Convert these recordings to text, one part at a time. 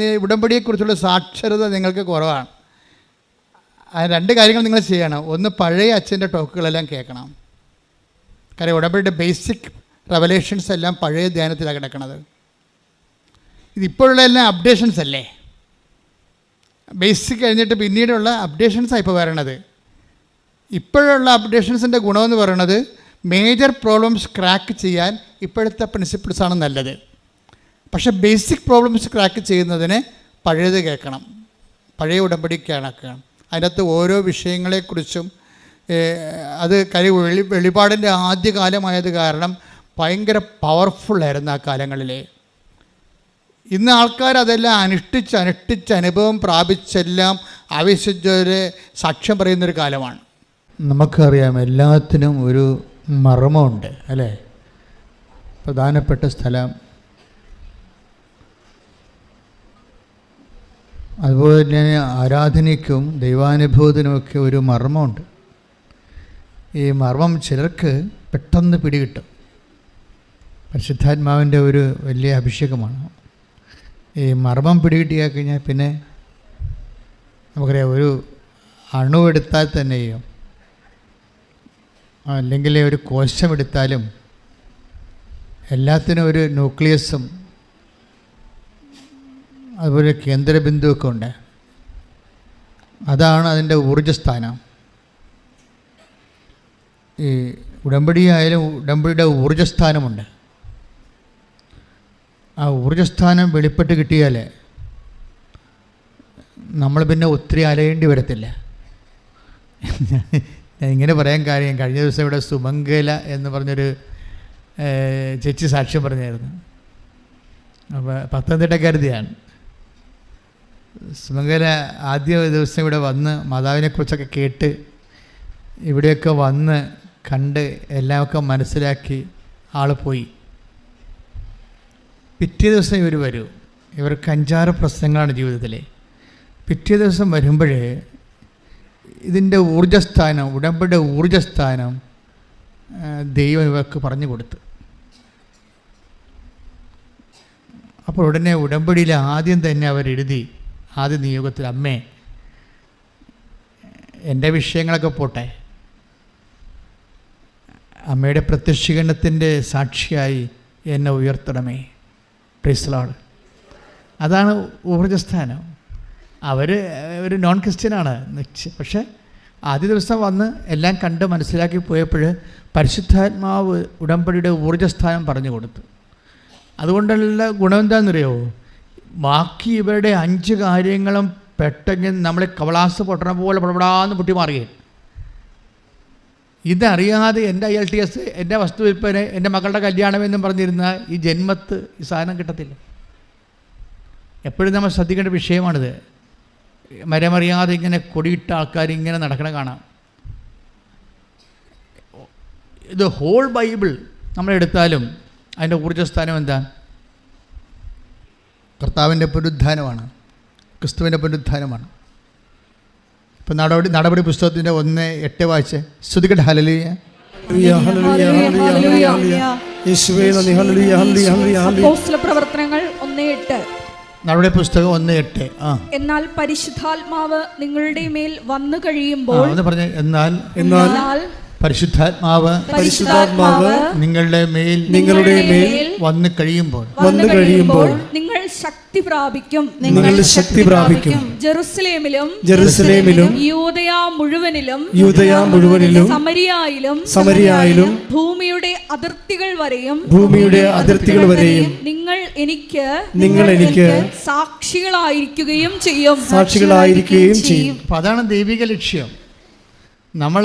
ഉടമ്പടിയെക്കുറിച്ചുള്ള സാക്ഷരത നിങ്ങൾക്ക് കുറവാണ്. രണ്ട് കാര്യങ്ങൾ നിങ്ങൾ ചെയ്യണം. ഒന്ന് പഴയ അച്ഛന്റെ ടോക്കുകളെല്ലാം കേൾക്കണം. കാര്യം ഉടമ്പടിയുടെ ബേസിക് റെവലേഷൻസ് എല്ലാം പഴയ ധ്യാനത്തിലാണ് കിടക്കുന്നത്. ഇതിപ്പോഴുള്ള എല്ലാം അപ്ഡേഷൻസ് അല്ലേ? ബേസിക് കഴിഞ്ഞിട്ട് പിന്നീടുള്ള അപ്ഡേഷൻസാണ് ഇപ്പോൾ വരണത്. ഇപ്പോഴുള്ള അപ്ഡേഷൻസിന്റെ ഗുണമെന്ന് പറയുന്നത് മേജർ പ്രോബ്ലംസ് ക്രാക്ക് ചെയ്യാൻ ഇപ്പോഴത്തെ പ്രിൻസിപ്പിൾസാണ് നല്ലത്. പക്ഷേ ബേസിക് പ്രോബ്ലംസ് ക്രാക്ക് ചെയ്യുന്നതിന് പഴയത് കേൾക്കണം. പഴയ ഉടമ്പടി കേണക്കണം അതിനകത്ത് ഓരോ വിഷയങ്ങളെക്കുറിച്ചും അത് കരി വെളി വെളിപാടിന്റെ ആദ്യകാലമായത് കാരണം ഭയങ്കര പവർഫുള്ളായിരുന്നു ആ കാലങ്ങളിൽ ഇന്ന് ആൾക്കാർ അതെല്ലാം അനുഷ്ഠിച്ച് അനുഷ്ഠിച്ച് അനുഭവം പ്രാപിച്ചെല്ലാം ആവശ്യജരെ സാക്ഷ്യം പറയുന്നൊരു കാലമാണ്. നമുക്കറിയാം എല്ലാത്തിനും ഒരു മർമ്മമുണ്ട് അല്ലേ? പ്രധാനപ്പെട്ട സ്ഥലം അതുപോലെ തന്നെ ആരാധനയ്ക്കും ദൈവാനുഭവത്തിനുമൊക്കെ ഒരു മർമ്മമുണ്ട്. ഈ മർമ്മം ചിലർക്ക് പെട്ടെന്ന് പിടികിട്ടും. പരിശുദ്ധാത്മാവിന്റെ ഒരു വലിയ അഭിഷേകമാണ്. ഈ മർമ്മം പിടികിട്ടിയാൽ കഴിഞ്ഞാൽ പിന്നെ നമുക്കറിയാം ഒരു അണുവെടുത്താൽ തന്നെയും അല്ലെങ്കിൽ ഒരു കോശമെടുത്താലും എല്ലാത്തിനും ഒരു ന്യൂക്ലിയസും അതുപോലെ കേന്ദ്രബിന്ദുവൊക്കെ ഉണ്ട്. അതാണ് അതിന്റെ ഊർജസ്ഥാനം. ഈ ഉടമ്പടി ആയാലും ഉടമ്പടിയുടെ ഊർജസ്ഥാനമുണ്ട്. ആ ഊർജസ്ഥാനം വെളിപ്പെട്ട് കിട്ടിയാൽ നമ്മൾ പിന്നെ ഒത്തിരി അലയേണ്ടി വരത്തില്ല. ഇങ്ങനെ പറയാൻ കാര്യം കഴിഞ്ഞ ദിവസം ഇവിടെ സുമംഗല എന്ന് പറഞ്ഞൊരു ചേച്ചി സാക്ഷ്യം പറഞ്ഞായിരുന്നു. അപ്പോൾ പത്തനംതിട്ടക്കാരുതിയാണ് സുമംഗല ആദ്യ ദിവസം ഇവിടെ വന്ന് മാതാവിനെക്കുറിച്ചൊക്കെ കേട്ട് ഇവിടെയൊക്കെ വന്ന് കണ്ട് എല്ലാമൊക്കെ മനസ്സിലാക്കി ആൾ പോയി. പിറ്റേ ദിവസം ഇവർ വരൂ. ഇവർക്ക് അഞ്ചാറ് പ്രശ്നങ്ങളാണ് ജീവിതത്തിലെ. പിറ്റേ ദിവസം വരുമ്പോഴേ ഇതിന്റെ ഊർജസ്ഥാനം ഉടമ്പടി ഊർജസ്ഥാനം ദൈവം ഇവർക്ക് പറഞ്ഞു കൊടുത്തു. അപ്പോൾ ഉടനെ ഉടമ്പടിയിൽ ആദ്യം തന്നെ അവരെഴുതി ആദ്യ നിയോഗത്തിൽ അമ്മേ എന്റെ വിഷയങ്ങളൊക്കെ പോട്ടെ. അമ്മയുടെ പ്രത്യക്ഷീകരണത്തിന്റെ സാക്ഷിയായി എന്നെ ഉയർത്തണമേ. പ്രിസ്ലാഡ് അതാണ് ഊർജസ്ഥാനം അവർ ഒരു നോൺ ക്രിസ്ത്യനാണ് പക്ഷേ ആദ്യ ദിവസം വന്ന് എല്ലാം കണ്ട് മനസ്സിലാക്കി പോയപ്പോൾ പരിശുദ്ധാത്മാവ് ഉടമ്പടിയുടെ ഊർജസ്ഥാനം പറഞ്ഞു കൊടുത്തു. അതുകൊണ്ടുള്ള ഗുണം എന്താണെന്നറിയോ? ബാക്കി ഇവരുടെ അഞ്ച് കാര്യങ്ങളും പെട്ടെന്ന് നമ്മളെ കവളാസ് പൊട്ടണ പോലെ പടപടാന്ന് പൊട്ടി മാറുകയും ഇതറിയാതെ എന്റെ ഐ എൽ ടി എസ് എന്റെ വസ്തു വിൽപ്പന എന്റെ മക്കളുടെ കല്യാണം എന്നും പറഞ്ഞിരുന്ന ഈ ജന്മത്ത് ഈ സാധനം കിട്ടത്തില്ല. എപ്പോഴും നമ്മൾ ശ്രദ്ധിക്കേണ്ട വിഷയമാണിത്. മരമറിയാതെ ഇങ്ങനെ കൊടിയിട്ട ആൾക്കാർ ഇങ്ങനെ നടക്കണ കാണാം. ഇത് ഹോൾ ബൈബിൾ നമ്മളെടുത്താലും അതിന്റെ ഊർജസ്ഥാനം എന്താ? കർത്താവിന്റെ പുനരുദ്ധാനമാണ്. ക്രിസ്തുവിന്റെ പുനരുദ്ധാനമാണ്. ഇപ്പം നടപടി നടപടി പുസ്തകത്തിന്റെ ഒന്ന് എട്ട് വായിച്ച്. ശ്രുതികട്ട് ഹലലിയ ഹല്ലേലൂയ, ഹല്ലേലൂയ, ഹല്ലേലൂയ, ഹല്ലേലൂയ, ഹല്ലേലൂയ. യേശുവേ നന്ദി. ഹല്ലേലൂയ, ഹല്ലേലൂയ, ഹല്ലേലൂയ, ഹല്ലേലൂയ. പ്രവർത്തനങ്ങൾ ഒന്ന് എട്ട്. നടപടി പുസ്തകം ഒന്ന് എട്ട്. എന്നാൽ പരിശുദ്ധാത്മാവ് നിങ്ങളുടെ മേൽ വന്നു കഴിയുമ്പോൾ എന്നാൽ എന്നാൽ പരിശുദ്ധാത്മാവ് പരിശുദ്ധാത്മാവ് നിങ്ങളുടെ മേൽ നിങ്ങളുടെ മേൽ വന്നു കഴിയുമ്പോൾ വന്നു കഴിയുമ്പോൾ നിങ്ങൾ ശക്തി പ്രാപിക്കും. നിങ്ങൾ ശക്തി പ്രാപിക്കും. ജെറുസലേമിലും ജെറുസലേമിലും യൂതയ മുഴുവനിലും യൂതയ മുഴുവനിലും സമരിയായിലും സമരിയായിലും ഭൂമിയുടെ അതിർത്തികൾ വരെയും ഭൂമിയുടെ അതിർത്തികൾ വരെയും നിങ്ങൾ എനിക്ക് നിങ്ങൾ എനിക്ക് സാക്ഷികളായിരിക്കുകയും ചെയ്യും. സാക്ഷികളായിരിക്കുകയും ചെയ്യും. അതാണ് ദൈവിക ലക്ഷ്യം. നമ്മൾ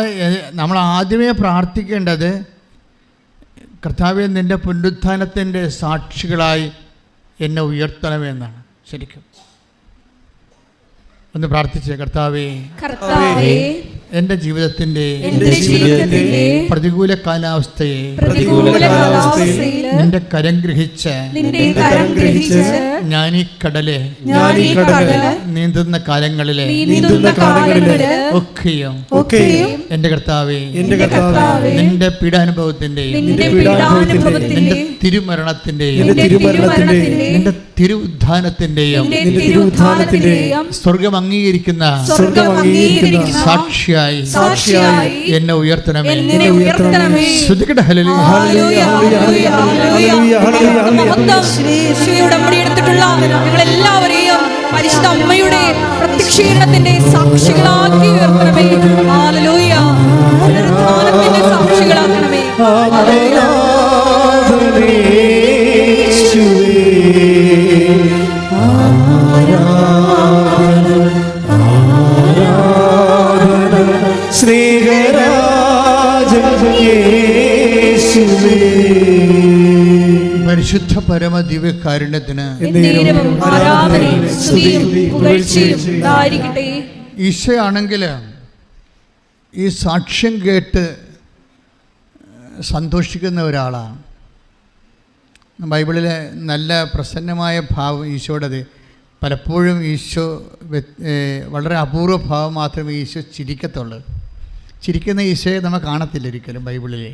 നമ്മൾ ആദ്യമേ പ്രാർത്ഥിക്കേണ്ടത് കർത്താവെ നിന്റെ പുനരുത്ഥാനത്തിന്റെ സാക്ഷികളായി എന്നെ ഉയർത്തണമെന്നാണ് ശരിക്കും. ഒന്ന് പ്രാർത്ഥിച്ചേ കർത്താവേ. കർത്താവേ എന്റെ ജീവിതത്തിന്റെ പ്രതികൂല കാലാവസ്ഥയെ പ്രതികൂല കാലാവസ്ഥയിൽ നിന്റെ കരം ഗ്രഹിച്ച് ഞാൻ ഈ കടലെ ഞാൻ ഈ കടൽ നീന്തുന്ന കാലങ്ങളിലെ നീന്തുന്ന കാലങ്ങളിൽ ഒക്കെയും ഒക്കെയും എന്റെ കർത്താവേ എന്റെ കർത്താവേ നിന്റെ പീഡാനുഭവത്തിന്റെയും നിന്റെ തിരുമരണത്തിന്റെയും നിന്റെ തിരുവുദ്ധാനത്തിന്റെയും സ്വർഗം അംഗീകരിക്കുന്ന സാക്ഷിയായി സാക്ഷിയായി എന്നെ ഉയർത്തണമേ. എന്നെ ഉയർത്തണമേ. ശ്രുതികട ഹലലി ഹല്ലേലൂയ, ഹല്ലേലൂയ, ഹല്ലേലൂയ. മഹത്വം. യേശുവേ ഉടമ്പടി എടുത്തിട്ടുള്ള പരിശുദ്ധ അമ്മയുടെ പ്രത്യക്ഷീകരണത്തിന്റെ സാക്ഷികളാക്കി ഉയർത്തണമേ. സാക്ഷികളാക്കണമേ. പരിശുദ്ധ പരമ ദിവ്യകാരുണ്യത്തിന് ഈശയാണെങ്കിൽ ഈ സാക്ഷ്യം കേട്ട് സന്തോഷിക്കുന്ന ഒരാളാണ്. ബൈബിളിലെ നല്ല പ്രസന്നമായ ഭാവം ഈശോയുടേത്. പലപ്പോഴും ഈശോ വളരെ അപൂർവ ഭാവം മാത്രമേ ഈശോ ചിരിക്കത്തുള്ളൂ. ചിരിക്കുന്ന ഈശോയെ നമ്മൾ കാണത്തില്ല ഒരിക്കലും ബൈബിളിലെ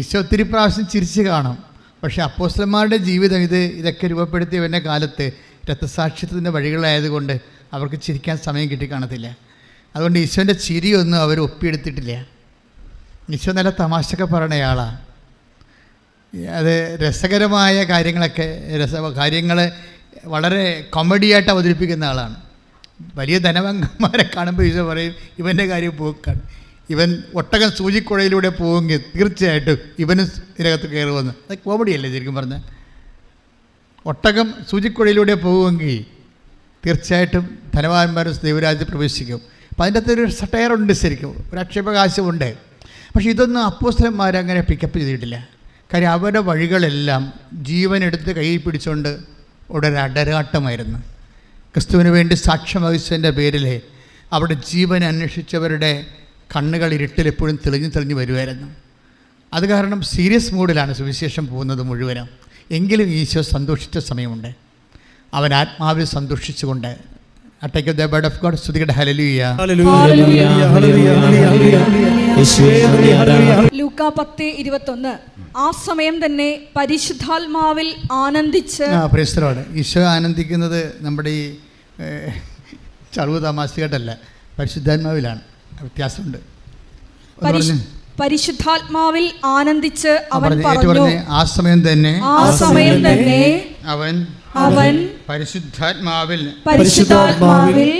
ഈശോ ഒത്തിരി പ്രാവശ്യം ചിരിച്ച് കാണും. പക്ഷേ അപ്പോസ്റ്റന്മാരുടെ ജീവിതം ഇത് ഇതൊക്കെ രൂപപ്പെടുത്തിയ വരുന്ന കാലത്ത് രക്തസാക്ഷിത്വത്തിന്റെ വഴികളായതുകൊണ്ട് അവർക്ക് ചിരിക്കാൻ സമയം കിട്ടി കാണത്തില്ല. അതുകൊണ്ട് ഈശോന്റെ ചിരിയൊന്നും അവർ ഒപ്പിയെടുത്തിട്ടില്ല. ഈശോ നല്ല തമാശയൊക്കെ പറയണയാളാണ് അത് രസകരമായ കാര്യങ്ങളൊക്കെ രസ കാര്യങ്ങൾ വളരെ കോമഡിയായിട്ട് അവതരിപ്പിക്കുന്ന ആളാണ്. വലിയ ധനവംഗന്മാരെ കാണുമ്പോൾ ഈശോ പറയും ഇവന്റെ കാര്യം പോക്കാണ്. ഇവൻ ഒട്ടകം സൂചിക്കുഴയിലൂടെ പോവുമെങ്കിൽ തീർച്ചയായിട്ടും ഇവനും ഇതിനകത്ത് കയറുമെന്ന്. അത് കോമഡിയല്ലേ ശരിക്കും പറഞ്ഞാൽ? ഒട്ടകം സൂചിക്കുഴയിലൂടെ പോകുമെങ്കിൽ തീർച്ചയായിട്ടും ധനവാന്മാരും ദൈവരാജ്യത്തിൽ പ്രവേശിക്കും. അപ്പം അതിന്റെ അകത്ത് ഒരു സട്ടയറുണ്ട് ശരിക്കും. ഒരു അക്ഷേപകാശമുണ്ട് പക്ഷെ ഇതൊന്നും അപ്പോസ്തലന്മാരങ്ങനെ പിക്കപ്പ് ചെയ്തിട്ടില്ല. കാര്യം അവരുടെ വഴികളെല്ലാം ജീവനെടുത്ത് കയ്യിൽ പിടിച്ചുകൊണ്ട് ഒരു അടരാട്ടമായിരുന്നു. ക്രിസ്തുവിന് വേണ്ടി സാക്ഷ്യം വഹിച്ചതിന്റെ പേരിൽ അവിടെ ജീവൻ അന്വേഷിച്ചവരുടെ കണ്ണുകൾ ഇരുട്ടിൽ എപ്പോഴും തെളിഞ്ഞു തെളിഞ്ഞു വരുമായിരുന്നു അത് കാരണം സീരിയസ് മൂഡിലാണ് സുവിശേഷം പോകുന്നത് മുഴുവനും. എങ്കിലും ഈശോ സന്തോഷിച്ച സമയമുണ്ട്. അവൻ ആത്മാവിൽ സന്തോഷിച്ചുകൊണ്ട് അട്ടേക്ക് ദ ബേർഡ് ഓഫ് ഗോഡ് സ്തുതികട ഹലലിയ ലൂക്ക പത്ത് ഇരുപത്തൊന്ന്. ആ സമയം തന്നെ പരിശുദ്ധാത്മാവിൽ ആനന്ദിച്ച് ആ പ്രേസ്തലോട് ഈശോ ആനന്ദിക്കുന്നത് നമ്മുടെ ഈ ചളവ് തമാശ കേട്ടല്ല പരിശുദ്ധാത്മാവിലാണ്. വ്യത്യാസമുണ്ട്. പരിശുദ്ധാത്മാവിൽ ആനന്ദിച്ച് അവൻ പറഞ്ഞു പറഞ്ഞേ ആ സമയം തന്നെ ആ സമയം തന്നെ അവൻ അവൻ പരിശുദ്ധാത്മാവിൽ പരിശുദ്ധാത്മാവിൽ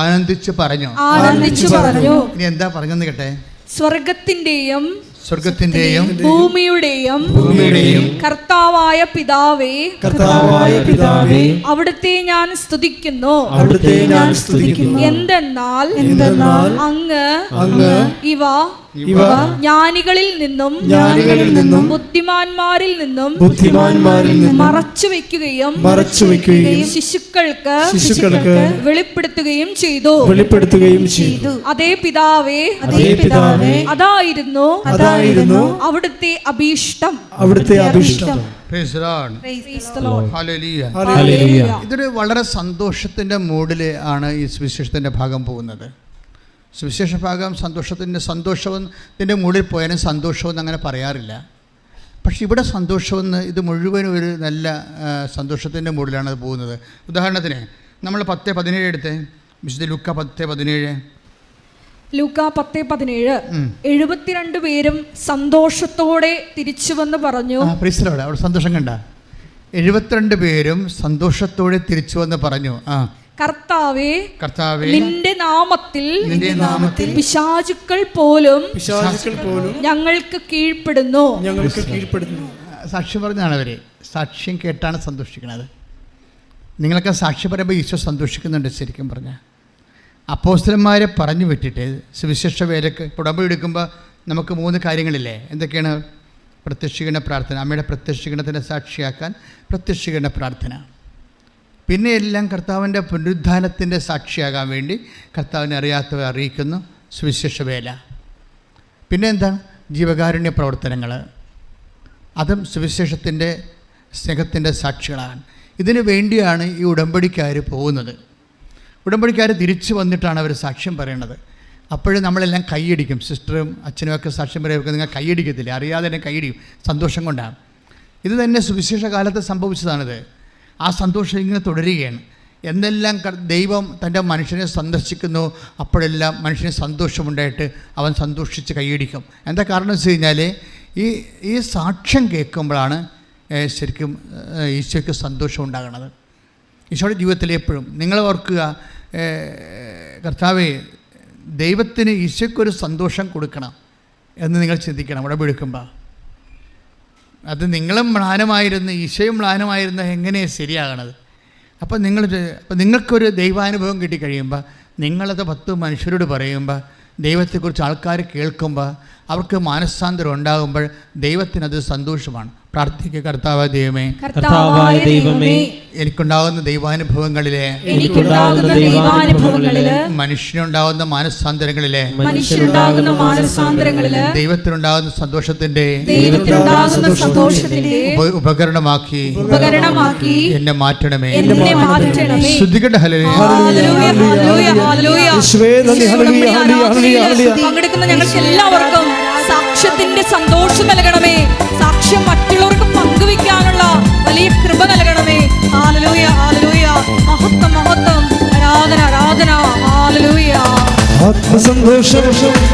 ആനന്ദിച്ച് പറഞ്ഞു. ആനന്ദിച്ച് പറഞ്ഞു. ഇനി എന്താ പറഞ്ഞെന്ന് കേട്ടെ? സ്വർഗത്തിന്റെയും സ്വർഗത്തിന്റെയും ഭൂമിയുടെയും ഭൂമിയുടെയും കർത്താവായ പിതാവേ കർത്താവായ പിതാവേ അവിടുത്തെ ഞാൻ സ്തുതിക്കുന്നു. അവിടുത്തെ ഞാൻ സ്തുതിക്കുന്നു. എന്തെന്നാൽ എന്തെന്നാൽ അങ്ങ് അങ്ങ് ഇവ ഇവ ജ്ഞാനികളിൽ നിന്നും ജ്ഞാനികളിൽ നിന്നും ബുദ്ധിമാന്മാരിൽ നിന്നും ബുദ്ധിമാന്മാരിൽ നിന്നും മറച്ചു വെക്കുകയും മറച്ചു വെക്കുകയും ശിശുക്കൾക്ക് ശിശുക്കൾക്ക് വെളിപ്പെടുത്തുകയും ചെയ്തു. വെളിപ്പെടുത്തുകയും ചെയ്തു. അതേ പിതാവേ അതേ പിതാവേ അതായിരുന്നു അതായിരുന്നു അവിടുത്തെ അഭീഷ്ടം. അവിടുത്തെ അഭീഷ്ടം. Praise the Lord. Praise the Lord. ഇതൊരു വളരെ സന്തോഷത്തിന്റെ മൂഡിൽ ആണ് ഈ സുവിശേഷത്തിന്റെ ഭാഗം പോകുന്നത്. സുവിശേഷ ഭാഗം സന്തോഷത്തിന്റെ സന്തോഷത്തിന്റെ മുകളിൽ പോയാലും സന്തോഷമെന്ന് അങ്ങനെ പറയാറില്ല. പക്ഷെ ഇവിടെ സന്തോഷമെന്ന് ഇത് മുഴുവനും ഒരു നല്ല സന്തോഷത്തിന്റെ മുകളിലാണ് അത് പോകുന്നത്. ഉദാഹരണത്തിന് നമ്മൾ പത്ത് പതിനേഴ് എടുത്ത്. വിശുദ്ധ ലുക്ക പത്ത് പതിനേഴ്. ലൂക്ക പത്ത് പതിനേഴ്. എഴുപത്തിരണ്ട് പേരും സന്തോഷത്തോടെ തിരിച്ചു വന്ന് പറഞ്ഞു അവിടെ സന്തോഷം കണ്ട. എഴുപത്തിരണ്ട് പേരും സന്തോഷത്തോടെ തിരിച്ചു വന്ന് പറഞ്ഞു. ആ കർത്താവേ കർത്താവേ നിന്റെ നാമത്തിൽ നിന്റെ നാമത്തിൽ പിശാചുക്കൾ പോലും പിശാചുക്കൾ പോലും ഞങ്ങൾക്ക് കീഴ്പ്പെടുന്നു. ഞങ്ങൾക്ക് കീഴ്പ്പെടുന്നു. സാക്ഷ്യം പറഞ്ഞാണ് അവർ. സാക്ഷ്യം കേട്ടാണ് സന്തോഷിക്കുന്നത് നിങ്ങളൊക്കെ സാക്ഷ്യം പറയുമ്പോൾ ഈശോ സന്തോഷിക്കുന്നുണ്ട് ശരിക്കും പറഞ്ഞാൽ അപ്പോസ്തലന്മാരെ പറഞ്ഞു വിട്ടിട്ട് സുവിശേഷ വേലക്ക് ഉടമ്പടി എടുക്കുമ്പോൾ നമുക്ക് മൂന്ന് കാര്യങ്ങളില്ലേ? എന്തൊക്കെയാണ്? പ്രത്യക്ഷീകരണ പ്രാർത്ഥന അമ്മയുടെ പ്രത്യക്ഷീകരണത്തിനെ സാക്ഷിയാക്കാൻ പ്രത്യക്ഷീകരണ പ്രാർത്ഥന. പിന്നെ എല്ലാം കർത്താവിന്റെ പുനരുദ്ധാനത്തിന്റെ സാക്ഷിയാകാൻ വേണ്ടി കർത്താവിനെ അറിയാത്തവരെ അറിയിക്കുന്നു. സുവിശേഷ വേല. പിന്നെ എന്താ ജീവകാരുണ്യ പ്രവർത്തനങ്ങൾ. അതും സുവിശേഷത്തിന്റെ സ്നേഹത്തിന്റെ സാക്ഷികളാണ്. ഇതിനു വേണ്ടിയാണ് ഈ ഉടമ്പടിക്കാർ പോകുന്നത്. ഉടമ്പടിക്കാർ തിരിച്ചു വന്നിട്ടാണ് അവർ സാക്ഷ്യം പറയണത്. അപ്പോഴും നമ്മളെല്ലാം കൈയടിക്കും. സിസ്റ്ററും അച്ഛനും ഒക്കെ സാക്ഷ്യം പറയുമ്പോൾ നിങ്ങൾ കൈയടിക്കത്തില്ല? അറിയാതെ തന്നെ കൈയടിക്കും. സന്തോഷം കൊണ്ടാണ്. ഇത് തന്നെ സുവിശേഷ കാലത്ത് സംഭവിച്ചതാണിത്. ആ സന്തോഷം ഇങ്ങനെ തുടരുകയാണ്. എന്തെല്ലാം ദൈവം തന്റെ മനുഷ്യനെ സന്ദർശിക്കുന്നു അപ്പോഴെല്ലാം മനുഷ്യന് സന്തോഷമുണ്ടായിട്ട് അവൻ സന്തോഷിച്ച് കൈയടിക്കും. എന്താ കാരണം വെച്ച് കഴിഞ്ഞാൽ ഈ ഈ സാക്ഷ്യം കേൾക്കുമ്പോഴാണ് ശരിക്കും ഈശോയ്ക്ക് സന്തോഷം ഉണ്ടാകുന്നത്. ഈശോയുടെ ജീവിതത്തിൽ എപ്പോഴും നിങ്ങൾ ഓർക്കുക കർത്താവേ ദൈവത്തിന് ഈശോയ്ക്കൊരു സന്തോഷം കൊടുക്കണം എന്ന് നിങ്ങൾ ചിന്തിക്കണം. ഉടമ്പെടുക്കുമ്പോൾ അത് നിങ്ങളും മ്ലാനമായിരുന്ന ഈശോയും മ്ലാനമായിരുന്ന എങ്ങനെയാണ് ശരിയാകണത്? അപ്പം നിങ്ങൾ അപ്പം നിങ്ങൾക്കൊരു ദൈവാനുഭവം കിട്ടിക്കഴിയുമ്പോൾ നിങ്ങളത് പത്ത് മനുഷ്യരോട് പറയുമ്പോൾ ദൈവത്തെക്കുറിച്ച് ആൾക്കാർ കേൾക്കുമ്പോൾ അവർക്ക് മാനസാന്തരം ഉണ്ടാകുമ്പോൾ ദൈവത്തിനത് സന്തോഷമാണ്. പ്രാർത്ഥിക്കുക കർത്താവ് ദൈവമേ കർത്താവായ ദൈവമേ എനിക്കുണ്ടാകുന്ന ദൈവാനുഭവങ്ങളിലെ എനിക്കുണ്ടാകുന്ന ദൈവാനുഭവങ്ങളിൽ മനുഷ്യനുണ്ടാകുന്ന മാനസാന്തരങ്ങളിലെ മനുഷ്യനുണ്ടാകുന്ന മാനസാന്തരങ്ങളിൽ ദൈവത്തിനുണ്ടാകുന്ന സന്തോഷത്തിന്റെ ദൈവത്തിനുണ്ടാകുന്ന സന്തോഷത്തിന്റെ ഉപ- ഉപകരണമാക്കി ഉപകരണമാക്കി എന്നെ മാറ്റണമേ. എന്നെ മാറ്റണമേ. ശ്രദ്ധിക്കട്ടെ ഹലേ ഹല്ലേലൂയ, ഹല്ലേലൂയ, ഹല്ലേലൂയ. യേശുവേ നന്ദി, ഹല്ലേലൂയ, ഹല്ലേലൂയ, ഹല്ലേലൂയ, ഹല്ലേലൂയ. പങ്കെടുക്കുന്ന ഞങ്ങൾക്ക് എല്ലാവർക്കും സാക്ഷ്യത്തിന്റെ സന്തോഷം നൽകണമേ. സാക്ഷ്യം മറ്റുള്ളവർക്ക് പങ്കുവെക്കാനുള്ള വലിയ കൃപ നൽകണമേ. ആലലൂയ ആലലൂയ മഹത്വം മഹത്വം. ആരാധന ആരാധന. ആലലൂയ ആത്മസന്തോഷം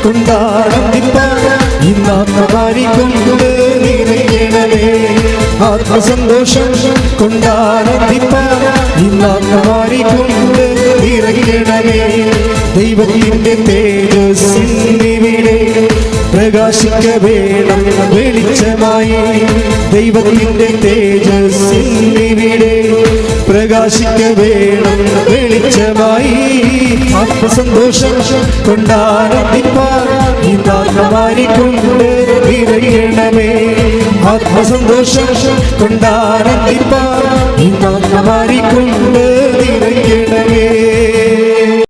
കൊണ്ടാടന്തിപ്പാൻ ഇന്നാത്മകാരിക്കൊണ്ട് നിറയണമേ ആത്മസന്തോഷം കൊണ്ടാടന്തിപ്പാൻ ഇന്നാത്മകാരിക്കൊണ്ട് നിറയണമേ ദൈവത്തിന്റെ തേജസ്സിവിടെ പ്രകാശിക്ക വേണം വെളിച്ചമായി. ദൈവത്തിന്റെ തേജസ്സിവിടെ പ്രകാശിക്ക വേണം വെളിച്ചമായി. ആത്മസന്തോഷം കൊണ്ടാരത്തിപ്പാൻ ഇന്നാത്മാരിക്കൊണ്ട് നിറയണമേ ആത്മസന്തോഷം കൊണ്ടാരത്തിപ്പാൻ ഇന്നാത്മാരിക്കൊണ്ട്